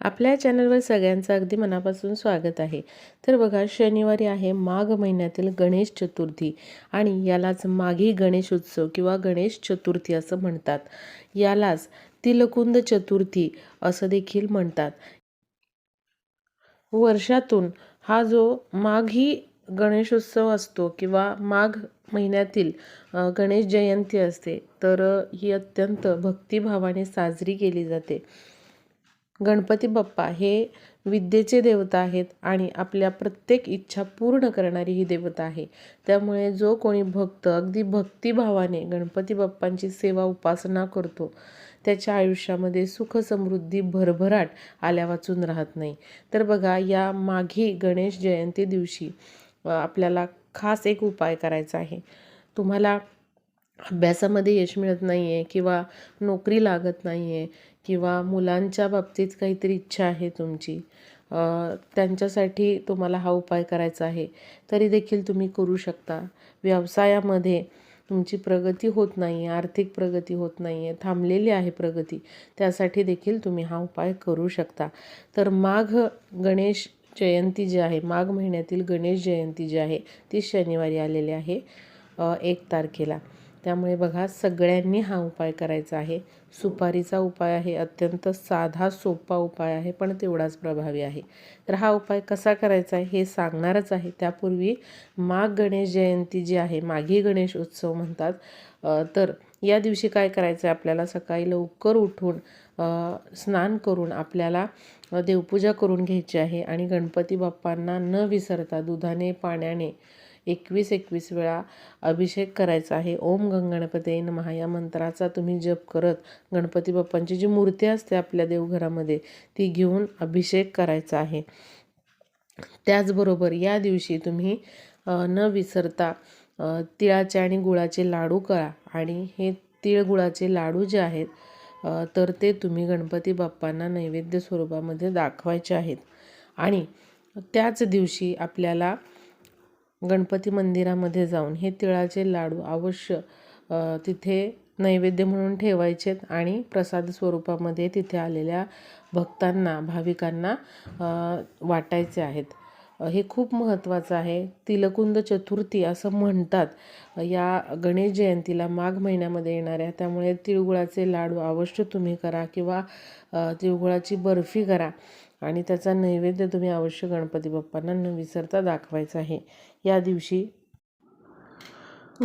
आपल्या चॅनलवर सगळ्यांचं अगदी मनापासून स्वागत आहे. तर बघा शनिवारी आहे माघ महिन्यातील गणेश चतुर्थी आणि यालाच माघी गणेश उत्सव किंवा गणेश चतुर्थी असं म्हणतात. यालाच तिलकुंद चतुर्थी असं देखील म्हणतात. वर्षातून हा जो माघी गणेशोत्सव असतो किंवा माघ महिन्यातील गणेश जयंती असते तर ही अत्यंत भक्तिभावाने साजरी केली जाते. गणपती बाप्पा हे विद्येचे देवता आहेत आणि आपल्या प्रत्येक इच्छा पूर्ण करणारी ही देवता आहे. त्यामुळे जो कोणी भक्त अगदी भक्तिभावाने गणपती बाप्पांची सेवा उपासना करतो त्याच्या आयुष्यामध्ये सुख समृद्धी भरभराट आल्या वाचून राहत नाही. तर बघा या माघी गणेश जयंती दिवशी आपल्याला खास एक उपाय करायचा आहे. तुम्हाला अभ्यासामध्ये यश मिळत नाही आहे किंवा नोकरी लागत नाही आहे किंवा मुलांच्या बाबतीत काहीतरी इच्छा आहे तुमची त्यांच्यासाठी तुम्हाला हा उपाय करायचा आहे तरी देखील तुम्ही करू शकता. व्यवसायामध्ये तुमची प्रगती होत नाही आहे आर्थिक प्रगती होत नाही आहे थांबलेली आहे प्रगती त्यासाठी देखील तुम्ही हा उपाय करू शकता. तर माघ गणेश जयंती जी आहे माघ महिन्यातील गणेश जयंती जी आहे ती शनिवारी आलेली आहे एक तारखेला. त्यामुळे बघा सगळ्यांनी हा उपाय करायचा आहे. सुपारीचा उपाय आहे अत्यंत साधा सोपा उपाय आहे पण तेवढाच प्रभावी आहे. तर हा उपाय कसा करायचा आहे हे सांगणारच आहे. त्यापूर्वी माघ गणेश जयंती जी आहे माघी गणेश उत्सव म्हणतात तर या दिवशी काय करायचं आहे आपल्याला? सकाळी लवकर उठून स्नान करून आपल्याला देवपूजा करून घ्यायची आहे. आणि गणपती बाप्पांना न विसरता दुधाने पाण्याने एकवीस एकवीस वेळा अभिषेक करायचा आहे. ओम गंगणपते नमः. या मंत्राचा तुम्ही जप करत गणपती बाप्पांची जी मूर्ती असते आपल्या देवघरामध्ये ती घेऊन अभिषेक करायचा आहे. त्याचबरोबर या दिवशी तुम्ही न विसरता तिळाचे आणि गुळाचे लाडू करा. आणि हे तिळ गुळाचे लाडू जे आहेत तर ते तुम्ही गणपती बाप्पांना नैवेद्य स्वरूपामध्ये दाखवायचे आहेत. आणि त्याच दिवशी आपल्याला गणपती मंदिरामध्ये जाऊन हे तिळाचे लाडू अवश्य तिथे नैवेद्य म्हणून ठेवायचेत आणि प्रसाद स्वरूपामध्ये तिथे आलेल्या भक्तांना भाविकांना वाटायचे आहेत. हे खूप महत्त्वाचं आहे. तिलकुंद चतुर्थी असं म्हणतात. या गणेश जयंतीला माघ महिन्यामध्ये येणाऱ्या त्यामुळे तिळगुळाचे लाडू अवश्य तुम्ही करा किंवा तिळगुळाची बर्फी करा. आणि त्याचा नैवेद्य तुम्ही अवश्य गणपती बाप्पांना न विसरता दाखवायचा आहे. या दिवशी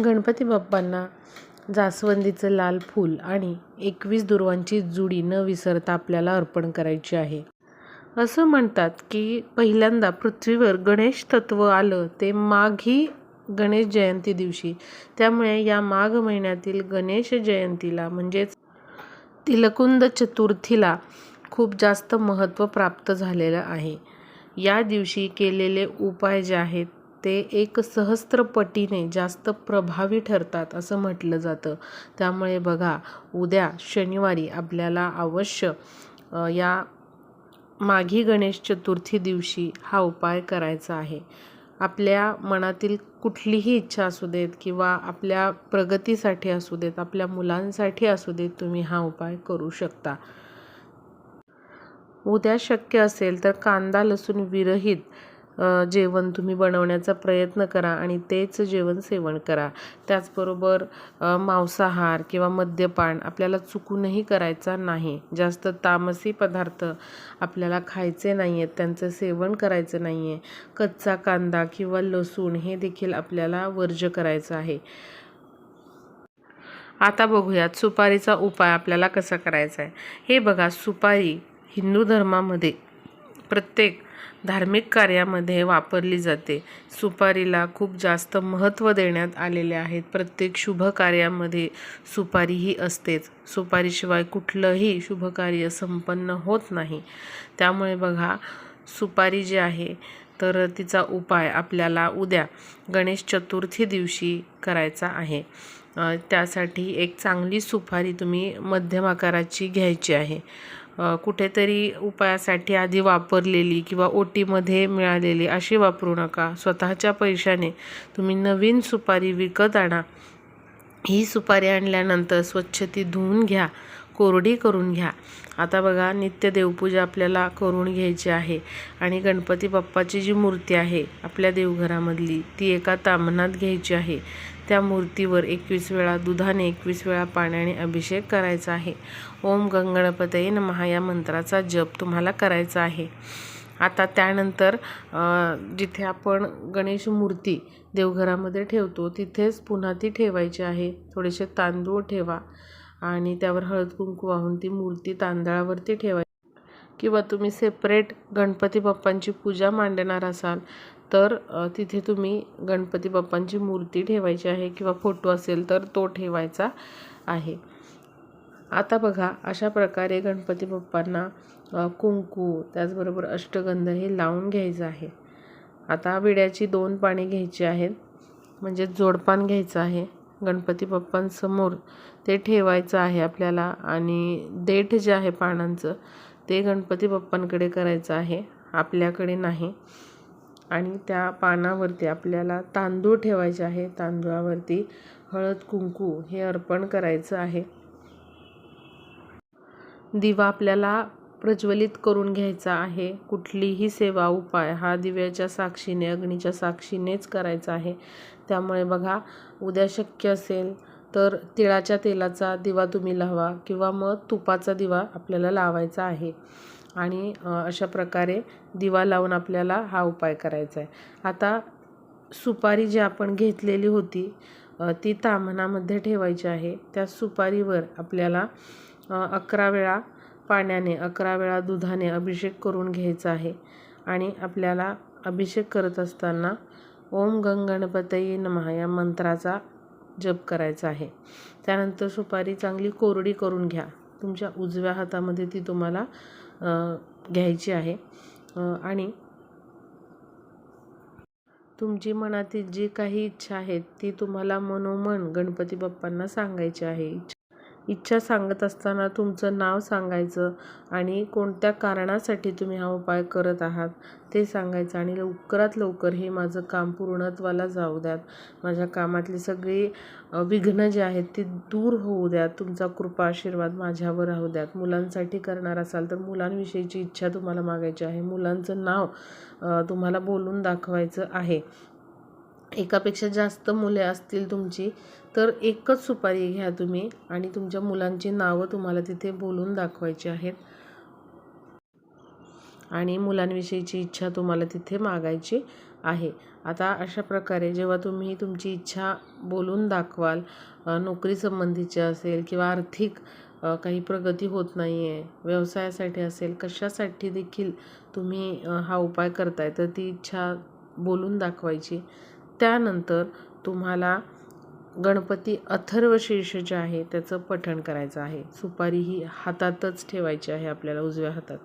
गणपती बाप्पांना जास्वंदीचं लाल फूल आणि एकवीस दुर्वांची जुडी न विसरता आपल्याला अर्पण करायची आहे. असं म्हणतात की पहिल्यांदा पृथ्वीवर गणेश तत्व आलं ते माघी गणेश जयंती दिवशी. त्यामुळे या माघ महिन्यातील गणेश जयंतीला म्हणजेच तिलकुंद चतुर्थीला खूप जास्त महत्त्व प्राप्त झालेलं आहे. या दिवशी केलेले उपाय जे आहेत ते एक सहस्त्रपटीने जास्त प्रभावी ठरतात असं म्हटलं जातं. त्यामुळे बघा उद्या शनिवारी आपल्याला अवश्य या माघी गणेश चतुर्थी दिवशी हा उपाय करायचा आहे. आपल्या मनातील कुठलीही इच्छा असू देत किंवा आपल्या प्रगतीसाठी असू देत आपल्या मुलांसाठी असू देत तुम्ही हा उपाय करू शकता. उद्या शक्य असेल तर कांदा लसूण विरहित जेवण तुम्ही बनवण्याचा प्रयत्न करा आणि तेच जेवण सेवन करा. त्याचबरोबर मांसाहार किंवा मद्यपान आपल्याला चुकूनही करायचा नाही. जास्त तामसी पदार्थ आपल्याला खायचे नाही आहेत त्यांचं सेवन करायचं नाही आहे कच्चा कांदा किंवा लसूण हे देखील आपल्याला वर्ज्य करायचं आहे. आता बघूयात सुपारीचा उपाय आपल्याला कसा करायचा आहे. हे बघा सुपारी हिंदू धर्मामध्ये प्रत्येक धार्मिक कार्यामध्ये वापरली जाते. सुपारीला खूप जास्त महत्त्व देण्यात आलेले आहेत. प्रत्येक शुभ कार्यामध्ये सुपारी ही असतेच. सुपारीशिवाय कुठलंही शुभ कार्य संपन्न होत नाही. त्यामुळे बघा सुपारी जी आहे तर तिचा उपाय आपल्याला उद्या गणेश चतुर्थी दिवशी करायचा आहे. त्यासाठी एक चांगली सुपारी तुम्ही मध्यम आकाराची घ्यायची आहे. कुठेतरी उपायासाठी आधी वापरलेली किंवा ओटीमध्ये मिळालेली अशी वापरू नका. स्वतःच्या पैशाने तुम्ही नवीन सुपारी विकत आणा. ही सुपारी आणल्यानंतर स्वच्छ ती धुवून घ्या कोरडी करून घ्या. आता बघा नित्य देवपूजा आपल्याला करून घ्यायची आहे आणि गणपती बाप्पाची जी मूर्ती आहे आपल्या देवघरामधली ती एका तामणात घ्यायची आहे. त्या मूर्तीवर एकवीस वेळा दुधाने एकवीस वेळा पाण्याने अभिषेक करायचा आहे. ओम गंगणपतये नमः या मंत्राचा जप तुम्हाला करायचा आहे. आता त्यानंतर जिथे आपण गणेश मूर्ती देवघरामध्ये ठेवतो तिथेच पुन्हा ती ठेवायची आहे. थोडेसे तांदूळ ठेवा आणि त्यावर हळद कुंकू वाहून ती मूर्ती तांदळावरती ठेवायची. किंवा तुम्ही सेपरेट गणपती बाप्पांची पूजा मांडणार असाल तर तिथे तुम्ही गणपती बाप्पांची मूर्ती ठेवायची आहे किंवा फोटो असेल तर तो ठेवायचा आहे. आता बघा अशा प्रकारे गणपती बाप्पांना कुंकू त्याचबरोबर अष्टगंध हे लावून घ्यायचं आहे. आता विड्याची दोन पाणी घ्यायची आहेत. म्हणजे जोडपान घ्यायचं आहे. गणपती बाप्पांसमोर ते ठेवायचं आहे आपल्याला आणि देठ जे आहे पानांचं ते गणपती बाप्पांकडे करायचं आहे. आपल्याकडे नाही. आणि त्या पानावरती आपल्याला तांदूळ ठेवायचे आहे. तांदूळावरती हळद कुंकू हे अर्पण करायचं आहे. दिवा आपल्याला प्रज्वलित करून घ्यायचा आहे. कुठलीही सेवा उपाय हा दिव्याच्या साक्षीने अग्नीच्या साक्षीनेच करायचा आहे. त्यामुळे बघा उद्या शक्य असेल तर तिळाच्या तेलाचा दिवा तुम्ही लावा किंवा मग तुपाचा दिवा आपल्याला लावायचा आहे. आणि अशा प्रकारे दिवा लावून आपल्याला हा उपाय करायचा आहे. आता सुपारी जी आपण घेतलेली होती ती तामनामध्ये ठेवायची आहे. त्या सुपारीवर आपल्याला अकरा वेळा पाण्याने अकरा वेळा दुधाने अभिषेक करून घ्यायचा आहे. आणि आपल्याला अभिषेक करत असताना ओम गणपतये नमः या मंत्राचा जप करायचा आहे. त्यानंतर सुपारी चांगली कोरडी करून घ्या. तुमच्या उजव्या हातामध्ये ती तुम्हाला घ्यायची आहे. आणि तुमची मनातील जी काही इच्छा आहेत ती तुम्हाला मनोमन गणपती बाप्पांना सांगायची आहे. इच्छा सांगत असताना तुमचं नाव सांगायचं आणि कोणत्या कारणासाठी तुम्ही हा उपाय करत आहात ते सांगायचं आणि लवकरात लवकर हे माझं काम पूर्णत्वाला जाऊ द्यात. माझ्या कामातली सगळी विघ्न जे आहेत ती दूर होऊ द्यात. तुमचा कृपा आशीर्वाद माझ्यावर राहू द्यात. मुलांसाठी करणार असाल तर मुलांविषयीची इच्छा तुम्हाला मागायची आहे. मुलांचं नाव तुम्हाला बोलून दाखवायचं आहे. एकापेक्षा जास्त मुले असतील तुमची तर एकच सुपारी घ्या तुम्ही आणि तुमच्या मुलांची नावं तुम्हाला तिथे बोलून दाखवायची आहेत. आणि मुलांविषयीची इच्छा तुम्हाला तिथे मागायची आहे. आता अशा प्रकारे जेव्हा तुम्ही तुमची इच्छा बोलून दाखवाल नोकरीसंबंधीची असेल किंवा आर्थिक काही प्रगती होत नाही आहे व्यवसायासाठी असेल कशासाठी देखील तुम्ही हा उपाय करताय तर ती इच्छा बोलून दाखवायची. त्यानंतर तुम्हाला गणपती अथर्व शीर्ष जे आहे त्याचं पठण करायचं आहे. सुपारी ही हातातच ठेवायची आहे आपल्याला उजव्या हातात.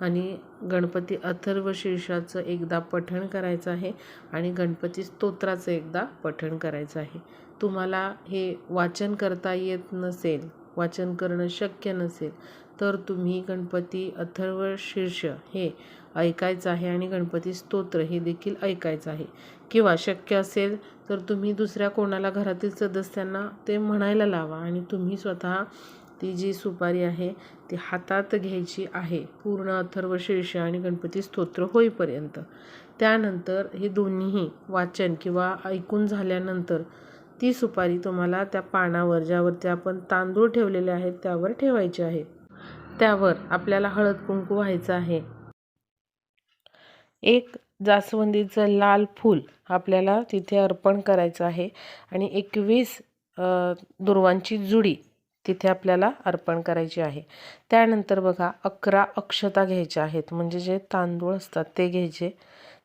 आणि गणपती अथर्व शीर्षाचं एकदा पठण करायचं आहे आणि गणपती स्तोत्राचं एकदा पठण करायचं आहे. तुम्हाला हे वाचन करता येत नसेल वाचन करणं शक्य नसेल तर तुम्ही गणपती अथर्व शीर्ष हे ऐकायचं आहे आणि गणपती स्तोत्र हे देखील ऐकायचं आहे. किंवा शक्य असेल तर तुम्ही दुसऱ्या कोणाला घरातील सदस्यांना ते म्हणायला लावा आणि तुम्ही स्वतः ती जी सुपारी आहे ती हातात घ्यायची आहे. पूर्ण अथर्व शीर्ष आणि गणपती स्तोत्र होईपर्यंत. त्यानंतर हे दोन्हीही वाचन किंवा ऐकून झाल्यानंतर ती सुपारी तुम्हाला त्या पानावर ज्यावरती आपण तांदूळ ठेवलेले आहेत त्यावर ठेवायचे आहे. त्यावर आपल्याला हळद कुंकू व्हायचं आहे. एक जास्वंदीचं लाल फूल आपल्याला तिथे अर्पण करायचं आहे आणि एकवीस दुर्वांची जुडी तिथे आपल्याला अर्पण करायची आहे. त्यानंतर बघा अकरा अक्षता घ्यायच्या आहेत. म्हणजे जे तांदूळ असतात ते घ्यायचे.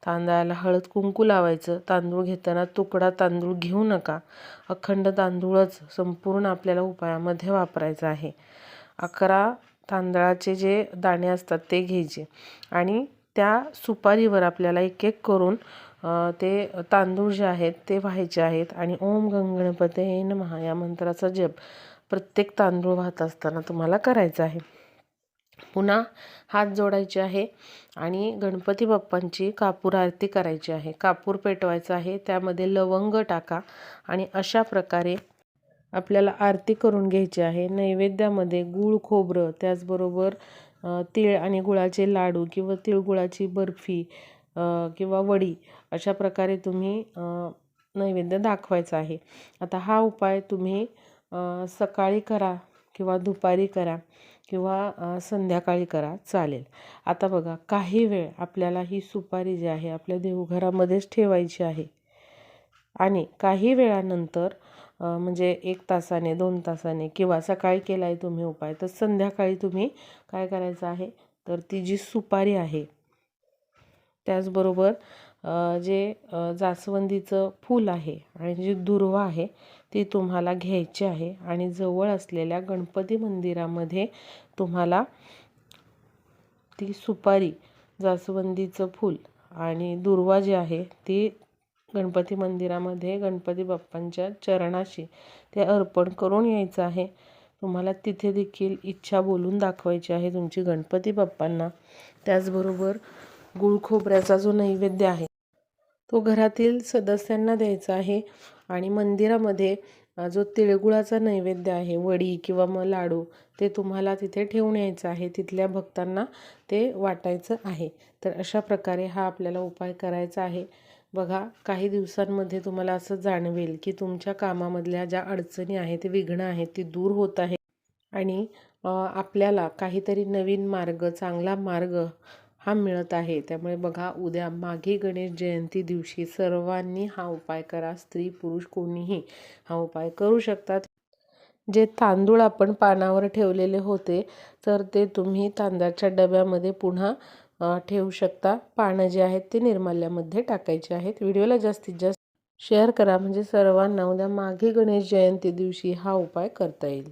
तांदळाला हळद कुंकू लावायचं. तांदूळ घेताना तुकडा तांदूळ घेऊ नका. अखंड तांदूळच संपूर्ण आपल्याला उपायामध्ये वापरायचं आहे. अकरा तांदळाचे जे दाणे असतात ते घ्यायचे. आणि त्या सुपारीवर आपल्याला एक एक करून ते तांदूळ जे आहेत ते व्हायचे आहेत आणि ओम गणपते नमः या मंत्राचा जप प्रत्येक तांदूळ वाहत असताना तुम्हाला करायचा आहे. पुन्हा हात जोडायचे आहे आणि गणपती बाप्पांची कापूर आरती करायची आहे. कापूर पेटवायचं आहे त्यामध्ये लवंग टाका आणि अशा प्रकारे आपल्याला आरती करून घ्यायची आहे. नैवेद्यामध्ये गूळ खोबरं त्याचबरोबर तीळ आणि गुळाचे लाडू किंवा तिळगुळाची बर्फी किंवा वडी अशा प्रकारे तुम्ही नैवेद्य दाखवायचा आहे. आता हा उपाय तुम्ही सकाळी करा किंवा दुपारी करा किंवा संध्याकाळी करा चालेल. आता बघा काही वेळ आपल्याला ही सुपारी जी आहे आपल्या देवघरामध्येच ठेवायची आहे. आणि काही वेळानंतर म्हणजे एक तासाने दोन तासाने किंवा सकाळी केला आहे तुम्ही उपाय तर संध्याकाळी तुम्ही काय करायचं आहे? तर ती जी सुपारी आहे त्याचबरोबर जे जास्वंदीचं फूल आहे आणि जी दुर्वा आहे ती तुम्हाला घ्यायची आहे आणि जवळ असलेल्या गणपती मंदिरामध्ये तुम्हाला ती सुपारी जास्वंदीचं फूल आणि दुर्वा जी आहे ती गणपती मंदिरामध्ये गणपती बाप्पांच्या चरणाशी ते अर्पण करून यायचं आहे. तुम्हाला तिथे देखील इच्छा बोलून दाखवायची आहे तुमची गणपती बाप्पांना. त्याचबरोबर गुळ खोबऱ्याचा जो नैवेद्य आहे तो घरातील सदस्यांना द्यायचा आहे आणि मंदिरामध्ये जो तिळगुळाचा नैवेद्य आहे वडी किंवा मग लाडू ते तुम्हाला तिथे ठेवून यायचं आहे. तिथल्या भक्तांना ते वाटायचं आहे. तर अशा प्रकारे हा आपल्याला उपाय करायचा आहे. बघा काही दिवसांमध्ये तुम्हाला असं जाणवेल की तुमच्या कामामधल्या ज्या अडचणी आहेत ते विघ्न आहेत ती दूर होत आहे आणि आपल्याला काहीतरी नवीन मार्ग चांगला मार्ग हा मिळत आहे. त्यामुळे बघा उद्या माघी गणेश जयंती दिवशी सर्वांनी हा उपाय करा. स्त्री पुरुष कोणीही हा उपाय करू शकतात. जे तांदूळ आपण पानावर ठेवलेले होते तर ते तुम्ही तांदळाच्या डब्यामध्ये पुन्हा ठेवू शकता. पानं जे आहेत ते निर्माल्यामध्ये टाकायचे आहेत. व्हिडिओला जास्तीत जास्त शेअर करा. म्हणजे सर्वांना उद्या माघी गणेश जयंती दिवशी हा उपाय करता येईल.